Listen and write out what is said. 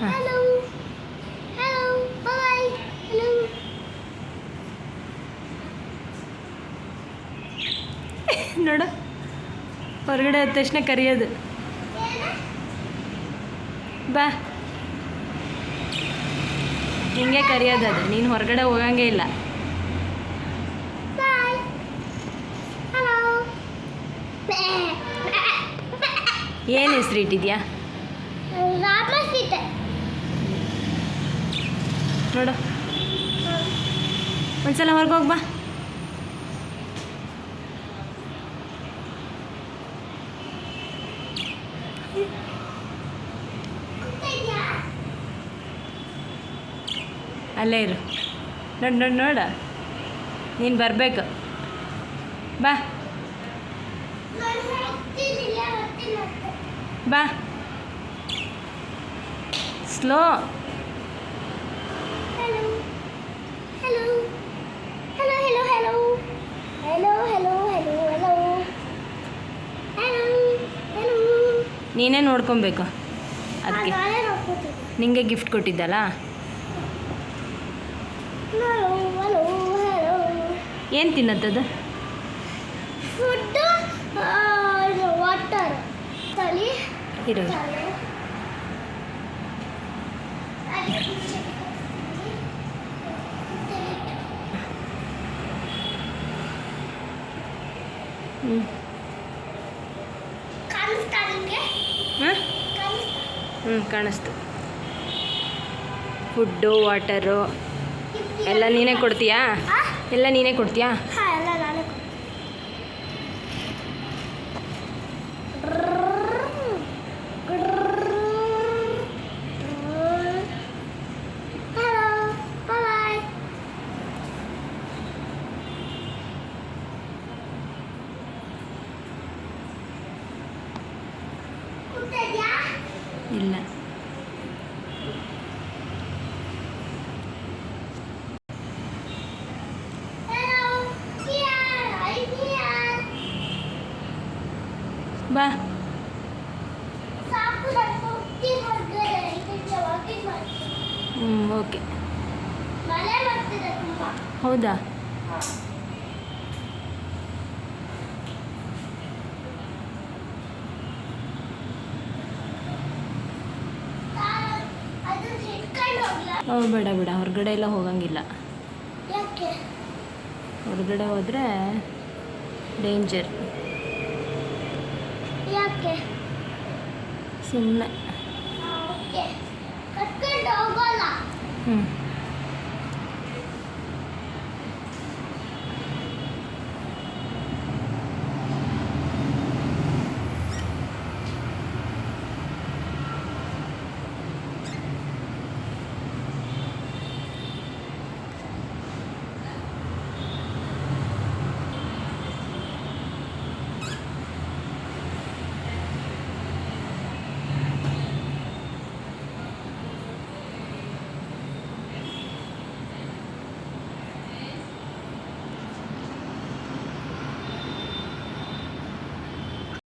ನೋಡು. ಹೊರಗಡೆ ಹೋದ ತಕ್ಷಣ ಕರೆಯೋದು. ಬಾ. ಹಿಂಗೆ ಕರೆಯೋದು ಅದು. ನೀನು ಹೊರಗಡೆ ಹೋಗಂಗೆ ಇಲ್ಲ. ಏನು ಹೆಸರು ಇಟ್ಟಿದ್ಯಾ? ರಾಮ ಸೀತೆ. ನೋಡು. ಒಂದ್ಸಲ ಹೊರಗೆ ಹೋಗ್ಬಾ ಅಲ್ಲೇ ಇರು. ನೋಡು ನೋಡು ನೋಡ. ನೀನು ಬರಬೇಕು. ಬಾ. ಬಾ. ಸ್ಲೋ ನೀನೇ ನೋಡ್ಕೊಬೇಕು. ಅದಕ್ಕೆ ನಿಂಗೆ ಗಿಫ್ಟ್ ಕೊಟ್ಟಿದ್ದಲ್ಲ. ಏನು ತಿನ್ನತ್ತದು? ಇರು. ಹ್ಞೂ ಹ್ಞೂ ಕಾಣಿಸ್ತು. ಫುಡ್ಡು ವಾಟರು ಎಲ್ಲ ನೀನೇ ಕೊಡ್ತೀಯಾ? ಎಲ್ಲ ನೀನೇ ಕೊಡ್ತೀಯಾ? ಎಲ್ಲ ನಾನೇ ಇಲ್ಲ. ಬಾ. ಹ್ಞೂ ಓಕೆ. ಹೌದಾ? ಬೇಡ ಬೇಡ. ಹೊರಗಡೆ ಎಲ್ಲ ಹೋಗಂಗಿಲ್ಲ. ಹೊರಗಡೆ ಹೋದರೆ ಡೇಂಜರ್ ಸುಮ್ಮನೆ ಹ್ಞೂ